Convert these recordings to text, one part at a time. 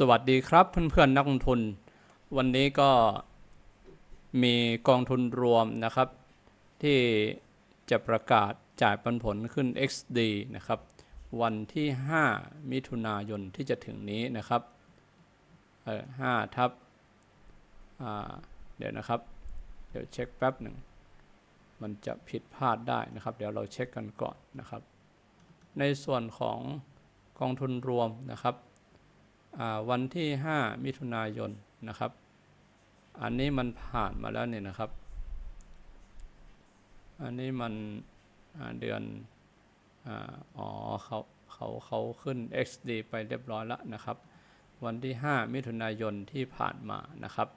สวัสดีครับเพื่อนๆนักลงทุน วันนี้ก็มีกองทุนรวมนะครับ ที่จะประกาศจ่ายปันผลขึ้น XD นะครับ วันที่ 5 มิถุนายนที่จะถึงนี้นะครับเออ5ทับเดี๋ยวนะครับ เดี๋ยวเช็คแป๊บหนึ่ง มันจะผิดพลาดได้นะครับ เดี๋ยวเราเช็คกันก่อนนะครับ ในส่วนของกองทุนรวมนะครับ วันที่ 5 มิถุนายนนะครับ อันนี้มันผ่านมาแล้วเนี่ยนะครับ อันนี้มันเดือนอาอ๋อเขาเขาเขาขึ้น XD ไปเรียบร้อยแล้วนะครับ วันที่ 5 มิถุนายนที่ผ่านมานะครับ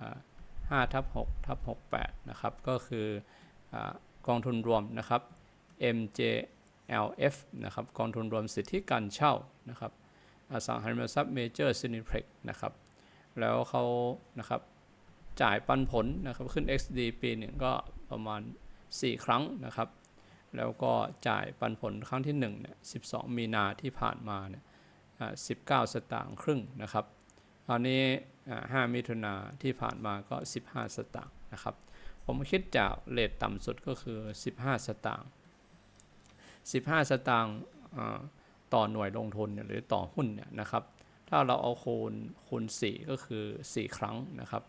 อ่า5ทับ6ทับ68นะครับ ก็คืออกองทุนรวมนะครับ MJLF นะครับ กองทุนรวมสิทธิการเช่านะครับ อสังหาริมทรัพย์เมเจอร์ซินิเพล็กนะครับ แล้วเขานะครับจ่ายปันผลนะครับขึ้น XD ปีหนึ่งก็ประมาณ 4 ครั้งนะครับ แล้วก็จ่ายปันผลครั้งที่1เนี่ย12 มีนาที่ผ่านมาเนี่ยอ่า19 สตางค์ครึ่งนะครับตอนนี้อ่า5มิถุนาที่ผ่านมาก็ 15 สตางค์นะครับ ผมคิดจากเลทต่ำสุดก็คือ 15 สตางค์15 สตางค์อ่า ต่อหน่วยลงทุนหรือต่อหุ้นเนี่ยนะครับ ถ้าเราเอาคูณคูณ 4 ก็คือ 4 ครั้งนะครับ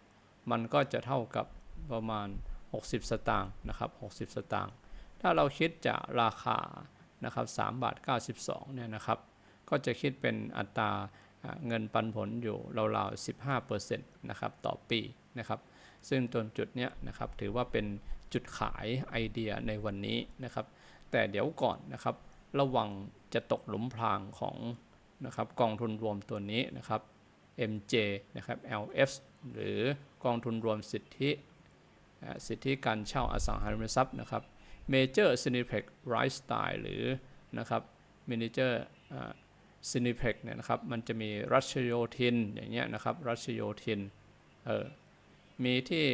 มันก็จะเท่ากับประมาณ 60 สตางค์นะครับ 60 สตางค์ถ้าเราคิดจากราคานะครับ3บาท 92เนี่ยนะครับ ก็จะคิดเป็นอัตราเงินปันผลอยู่ราวๆ15%นะครับต่อปีนะครับ ซึ่งตรงจุดเนี้ยนะครับถือว่าเป็นจุดขายไอเดียในวันนี้นะครับ แต่เดี๋ยวก่อนนะครับ ระวังจะตกหลุมพรางของนะครับกองทุนรวมตัวนี้นะครับ MJ นะครับ LF หรือกองทุนรวมสิทธิสิทธิการเช่าอสังหาริมทรัพย์นะครับ Major Cineplex Right Style หรือนะครับ Manager Cineplex เนี่ยนะครับมันจะมีรัชโยธินอย่างเงี้ยนะครับรัชโยธินเออมีที่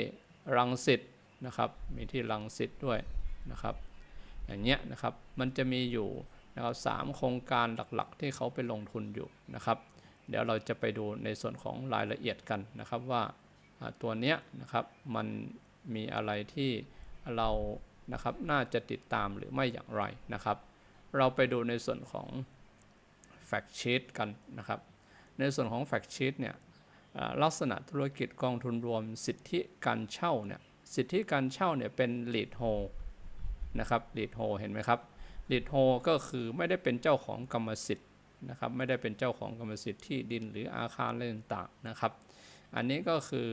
รังสิตนะครับมีที่รังสิตด้วยนะครับ อย่างเงี้ยนะครับ มันจะมีอยู่นะครับสามโครงการหลักๆ ที่เขาไปลงทุนอยู่นะครับ เดี๋ยวเราจะไปดูในส่วนของรายละเอียดกันนะครับว่าตัวเนี้ยนะครับมันมีอะไรที่เรานะครับน่าจะติดตามหรือไม่อย่างไรนะครับ เราไปดูในส่วนของ Fact Sheet กันนะครับ ในส่วนของ Fact Sheet เนี่ยลักษณะธุรกิจกองทุนรวมสิทธิการเช่าเนี่ยสิทธิการเช่าเนี่ยเป็น lead hold นะครับ lead hold เห็นไหมครับ lead hold ก็คือไม่ได้เป็นเจ้าของกรรมสิทธิ์นะครับไม่ได้เป็นเจ้าของกรรมสิทธิ์ที่ดินหรืออาคารอะไรต่างๆนะครับ อันนี้ก็คือ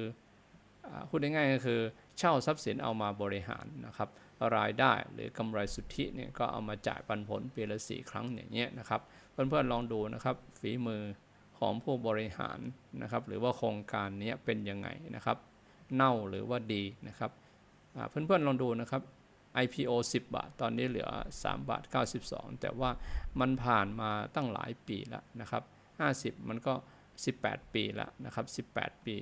พูดง่ายๆก็คือเช่าทรัพย์สินเอามาบริหารนะครับรายได้หรือกำไรสุทธิเนี่ยก็เอามาจ่ายปันผลปีละสี่ครั้งอย่างเงี้ยนะครับเพื่อนๆลองดูนะครับฝีมือของผู้บริหารนะครับหรือว่าโครงการนี้เป็นยังไงนะครับ เน่าหรือว่าดีนะครับเพื่อนๆลองดูนะครับ IPO 10 บาท ตอนนี้เหลือ 3 บาท 92 แต่ว่ามันผ่านมาตั้งหลายปีแล้วนะครับ 50 มันก็ 18 ปีแล้วนะครับ 18 ปี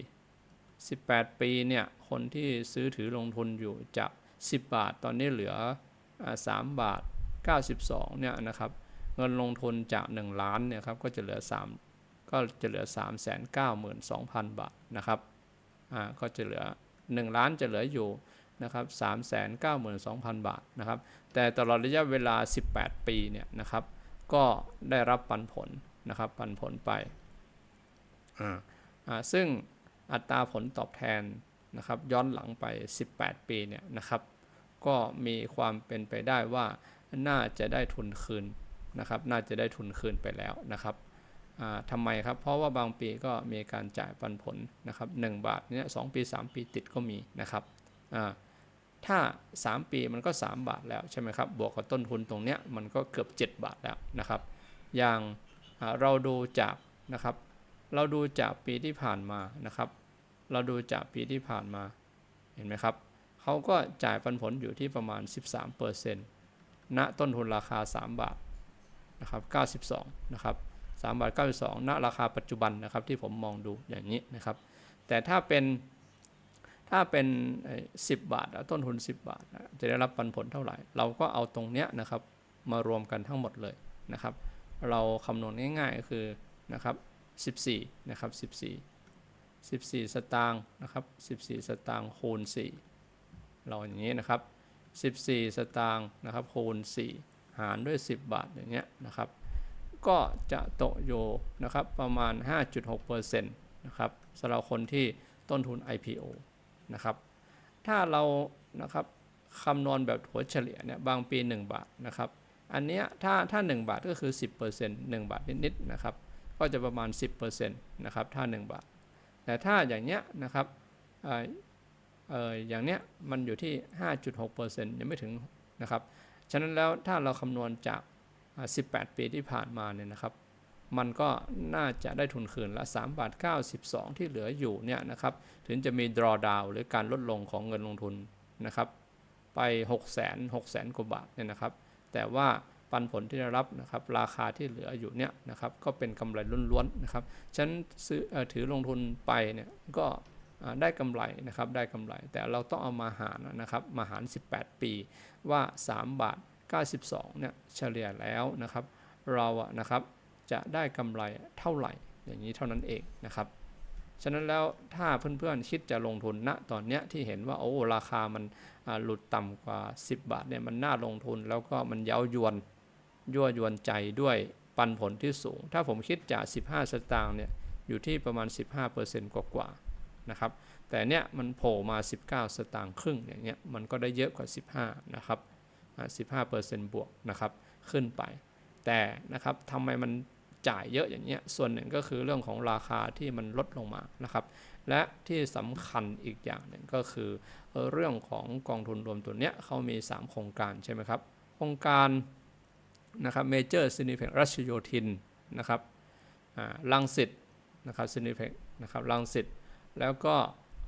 18 ปีเนี่ยคนที่ซื้อถือลงทุนอยู่จาก 10 บาท ตอนนี้เหลืออ่า3บาท 92 เนี่ยนะครับ เงินลงทุนจาก 1 ล้านเนี่ยครับก็จะเหลือ 3 ก็จะเหลือ 3 9 2 0 0 0 บาทนะครับ อ่า ก็จะเหลือ 1 ล้านจะเหลืออยู่ นะครับ392,000บาทนะครับ แต่ตลอดระยะเวลา 18 ปีเนี่ยนะครับ ก็ได้รับปันผลนะครับ ปันผลไปอ่าอ่าซึ่งอัตราผลตอบแทนนะครับ ย้อนหลังไป 18 ปีเนี่ยนะครับ ก็มีความเป็นไปได้ว่าน่าจะได้ทุนคืนนะครับ น่าจะได้ทุนคืนไปแล้วนะครับอ่าทำไมครับ เพราะว่าบางปีก็มีการจ่ายปันผลนะครับ1บาทเนี่ยสปี 3 ปีติดก็มีนะครับอ่า ถ้า 3 ปีมันก็ 3 บาทแล้วใช่ไหมครับ บวกกับต้นทุนตรงเนี้ยมันก็เกือบ 7 บาทแล้วนะครับ อย่างเราดูจากนะครับ เราดูจากปีที่ผ่านมานะครับ เราดูจากปีที่ผ่านมา เห็นไหมครับ เขาก็จ่ายปันผลอยู่ที่ประมาณ 13%ณต้นทุนราคา 3 บาทนะครับ92 นะครับ3บาท92ณราคาปัจจุบันนะครับที่ผมมองดูอย่างนี้นะครับ แต่ถ้าเป็น ถ้าเป็นเอ่อ10บาทต้นทุน 10 บาท จะได้รับปันผลเท่าไหร่ เราก็เอาตรงเนี้ยนะครับมารวมกันทั้งหมดเลยนะครับ เราคำนวณง่ายๆก็คือนะครับ14นะครับ14 14 สตางค์นะครับ14 สตางค์คูณ 4 เราอย่างนี้นะครับ 14 สตางค์นะครับคูณ 4 หารด้วย 10 บาทอย่างเงี้ยนะครับ ก็จะตกอยู่นะครับประมาณ 5.6%นะครับสำหรับคนที่ต้นทุน IPO นะครับ ถ้าเรานะครับคำนวณแบบถัวเฉลี่ยเนี่ยบางปี 1 บาทนะครับ อันเนี้ยถ้าถ้า 1 บาทก็คือ 10% 1 บาทนิดๆนะครับ ก็จะประมาณ 10%นะครับถ้า 1 บาท แต่ถ้าอย่างเนี้ยนะครับเอ่อเอออย่างเนี้ยมันอยู่ที่ 5.6%ยังไม่ถึงนะครับ ฉะนั้นแล้วถ้าเราคำนวณจาก 18 ปีที่ผ่านมาเนี่ยนะครับ มันก็น่าจะได้ทุนคืนละ3บาท92 ที่เหลืออยู่เนี่ยนะครับ ถึงจะมี drawdown หรือการลดลงของเงินลงทุนนะครับ ไป 6 0 0 0 0 6 0 0 0กว่าบาทเนี่ยนะครับ แต่ว่าปันผลที่ได้รับนะครับ ราคาที่เหลืออยู่เนี่ยนะครับ ก็เป็นกำไรล้วนๆนะครับ ฉันซื้อถือลงทุนไปเนี่ยก็ได้กำไรนะครับได้กำไร แต่เราต้องเอามาหารนะครับมาหาร 18 ปีว่า 3 บาท 92เนี่ยเฉลี่ยแล้วนะครับ เราอะนะครับ จะได้กำไรเท่าไหร่ อย่างนี้เท่านั้นเองนะครับ ฉะนั้นแล้วถ้าเพื่อนๆคิดจะลงทุนณตอนเนี้ยที่เห็นว่าโอ้ราคามันหลุดต่ำกว่า 10 บาทเนี่ยมันน่าลงทุนแล้วก็มันเย้ายวนยั่วยวนใจด้วยปันผลที่สูง ถ้าผมคิดจาก 15 สตางค์เนี่ยอยู่ที่ประมาณ 15%กว่าๆนะครับ แต่เนี้ยมันโผล่มา 19 สตางค์ครึ่งอย่างเงี้ยมันก็ได้เยอะกว่า 15 นะครับอ่า15%บวกนะครับขึ้นไป แต่นะครับทำไมมัน จ่ายเยอะอย่างเงี้ยส่วนหนึ่งก็คือเรื่องของราคาที่มันลดลงมานะครับ และที่สำคัญอีกอย่างหนึ่งก็คือ เรื่องของกองทุนรวมตัวเนี้ยเขามี 3 โครงการใช่ไหมครับโครงการนะครับเมเจอร์ซินิเพ็กรัชโยธินนะครับลังสิตนะครับซินิเพ็กนะครับลังสิตแล้วก็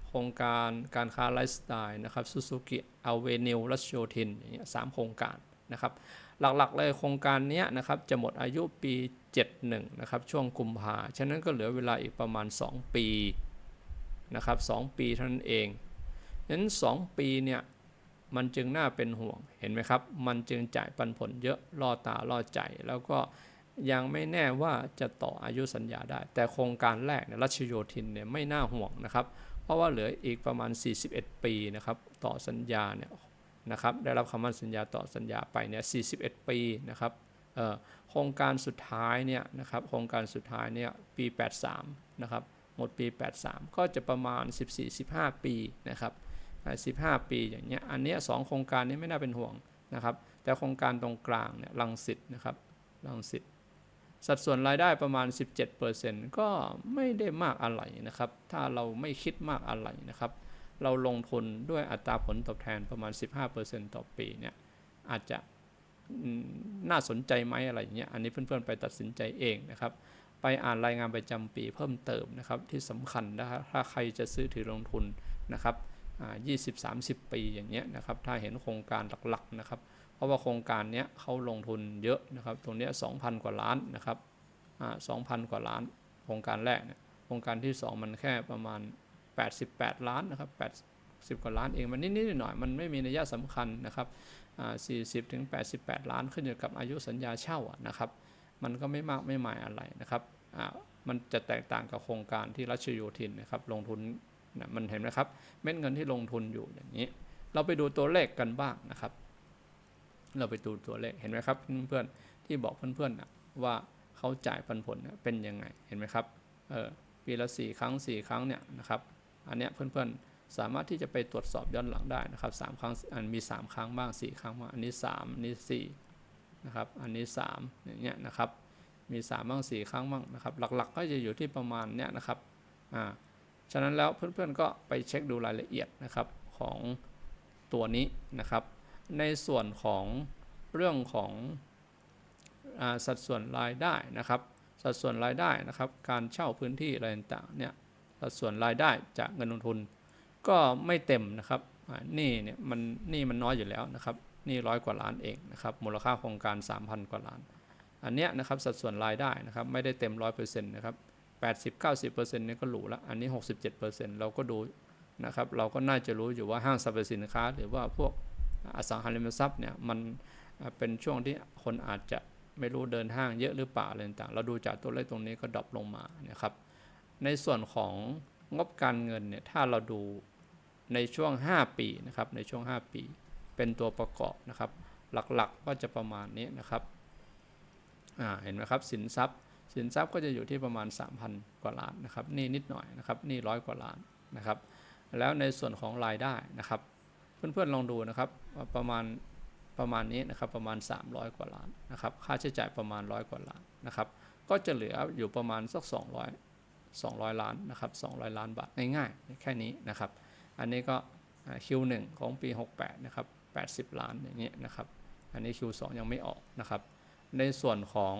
โครงการการค้าไลฟ์สไตล์นะครับซูซูกิอเวนิวรัชโยธินอย่างเงี้ยสามโครงการนะครับหลักๆเลยโครงการนี้นะครับจะหมดอายุปี 71 นะครับ ช่วงกุมภาฉะนั้นก็เหลือเวลาอีกประมาณ 2 ปีนะครับ2ปีเท่านั้นเองนั้น 2 ปีเนี่ยมันจึงน่าเป็นห่วงเห็นไหมครับ มันจึงจ่ายปันผลเยอะล่อตาล่อใจ แล้วก็ยังไม่แน่ว่าจะต่ออายุสัญญาได้ แต่โครงการแรกเนี่ยรัชโยธินเนี่ยไม่น่าห่วงนะครับ เพราะว่าเหลืออีกประมาณ 41 ปีนะครับต่อสัญญาเนี่ยนะครับได้รับคำมั่นสัญญาต่อสัญญาไปเนี่ย41 ปีนะครับ โครงการสุดท้ายเนี่ยนะครับโครงการสุดท้ายเนี่ยปี 83 นะครับหมดปี 83 ก็จะประมาณ 14-15 ปีนะครับ15 ปีอย่างเงี้ยอันเนี้ยสองโครงการนี้ไม่น่าเป็นห่วงนะครับ แต่โครงการตรงกลางเนี่ยลังสิตนะครับลังสิตสัดส่วนรายได้ประมาณ 17%ก็ไม่ได้มากอะไรนะครับ ถ้าเราไม่คิดมากอะไรนะครับ เราลงทุนด้วยอัตราผลตอบแทนประมาณ 15%ต่อปีเนี่ยอาจจะ น่าสนใจไหมอะไรอย่างเงี้ยอันนี้เพื่อนๆไปตัดสินใจเองนะครับ ไปอ่านรายงานประจำปีเพิ่มเติมนะครับ ที่สำคัญนะครับถ้าใครจะซื้อถือลงทุนนะครับอ่า20-30ปีอย่างเงี้ยนะครับถ้าเห็นโครงการหลักๆนะครับ เพราะว่าโครงการเนี้ยเขาลงทุนเยอะนะครับ ตรงเนี้ย2,000กว่าล้านนะครับอ่า2,000กว่าล้าน โครงการแรกเนี่ยโครงการที่ 2 มันแค่ประมาณ 88 ล้านนะครับ 80กว่าล้านเองมันนิดๆหน่อยๆมันไม่มีนัยสำคัญนะครับอ่า40ถึง88ล้านขึ้นอยู่กับอายุสัญญาเช่านะครับ มันก็ไม่มากไม่หมายอะไรนะครับมันจะแตกต่างกับโครงการที่รัชโยธินนะครับลงทุนนะมันเห็นไหมครับเม็ดเงินที่ลงทุนอยู่อย่างนี้ เราไปดูตัวเลขกันบ้างนะครับ เราไปดูตัวเลขเห็นไหมครับเพื่อนๆที่บอกเพื่อนๆนะว่าเขาจ่ายปันผลเนี่ยเป็นยังไงเห็นไหมครับเออปีละสี่ครั้งสี่ครั้งเนี่ยนะครับ อันเนี้ยเพื่อนๆ สามารถที่จะไปตรวจสอบย้อนหลังได้นะครับสามครั้งอันมี 3 ครั้งบ้าง 4 ครั้งบ้างอันนี้ 3 อันนี้4นะครับอันนี้ 3 อย่างเงี้ยนะครับ มี 3 บ้าง 4 ครั้งบ้างนะครับ หลักๆ ก็จะอยู่ที่ประมาณเนี้ยนะครับอ่าฉะนั้นแล้วเพื่อนๆก็ไปเช็คดูรายละเอียดนะครับของตัวนี้นะครับ ในส่วนของเรื่องของอาสัดส่วนรายได้นะครับ สัดส่วนรายได้นะครับ การเช่าพื้นที่อะไรต่างๆเนี่ยสัดส่วนรายได้จากเงินลงทุน ก็ไม่เต็มนะครับนี่เนี่ยมันนี่มันน้อยอยู่แล้วนะครับนี่ร้อยกว่าล้านเองนะครับมูลค่าโครงการ 3,000 กว่าล้าน อันเนี้ยนะครับสัดส่วนรายได้นะครับไม่ได้เต็ม 100%นะครับ80-90%เนี่ยก็หรูละอันนี้ 67%เราก็ดูนะครับเราก็น่าจะรู้อยู่ว่าห้างสรรพสินค้า หรือว่าพวกอสังหาริมทรัพย์เนี่ยมันเป็นช่วงที่คนอาจจะไม่รู้เดินห้างเยอะหรือเปล่าอะไรต่างเราดูจากตัวเลขตรงนี้ก็ดรอปลงมานะครับในส่วนของงบการเงินเนี่ยถ้าเราดู ในช่วง 5 ปีนะครับในช่วง 5 ปี เป็นตัวประกอบนะครับ หลักๆก็จะประมาณนี้นะครับเห็นไหมครับสินทรัพย์สินทรัพย์ก็จะอยู่ที่ประมาณ 3,000 กว่าล้านนะครับนี่นิดหน่อยนะครับนี่ร้อยกว่าล้านนะครับแล้วในส่วนของรายได้นะครับ เพื่อนๆลองดูนะครับประมาณประมาณนี้นะครับประมาณ 300 กว่าล้านนะครับค่าใช้จ่ายประมาณร้อยกว่าล้านนะครับก็จะเหลืออยู่ประมาณสัก 200 200 ล้านนะครับ200 ล้านบาทง่ายๆแค่นี้นะครับ อันนี้ก็ Q1 ของปี 68 นะครับ 80 ล้านอย่างนี้นะครับ อันนี้ Q2 ยังไม่ออกนะครับ ในส่วนของ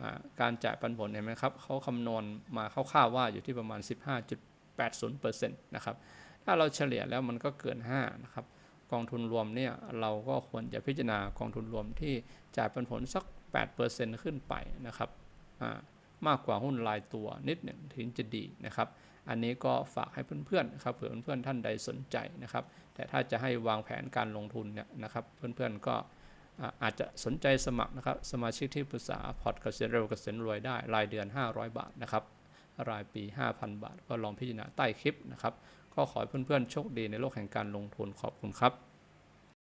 อการจ่ายปันผลเห็นไหมครับเขาคำนวณมาคร่าวๆว่าอยู่ที่ประมาณ 15.80%นะครับ ถ้าเราเฉลี่ยแล้วมันก็เกิน 5 นะครับ กองทุนรวมเนี่ยเราก็ควรจะพิจารณากองทุนรวมที่จ่ายปันผลสัก 8%ขึ้นไปนะครับอ่า มากกว่าหุ้นรายตัวนิดหนึ่งถึงจะดีนะครับ อันนี้ก็ฝากให้เพื่อนๆนะครับเผื่อเพื่อนๆท่านใดสนใจนะครับ แต่ถ้าจะให้วางแผนการลงทุนเนี่ยนะครับเพื่อนๆก็อาจจะสนใจสมัครนะครับสมาชิกที่ปรึกษาพอร์ตเกษียณเร็วเกษียณรวยได้ รายเดือน 500 บาทนะครับรายปี 5,000 บาท ก็ลองพิจารณาใต้คลิปนะครับ ก็ขอให้เพื่อนๆโชคดีในโลกแห่งการลงทุนขอบคุณครับ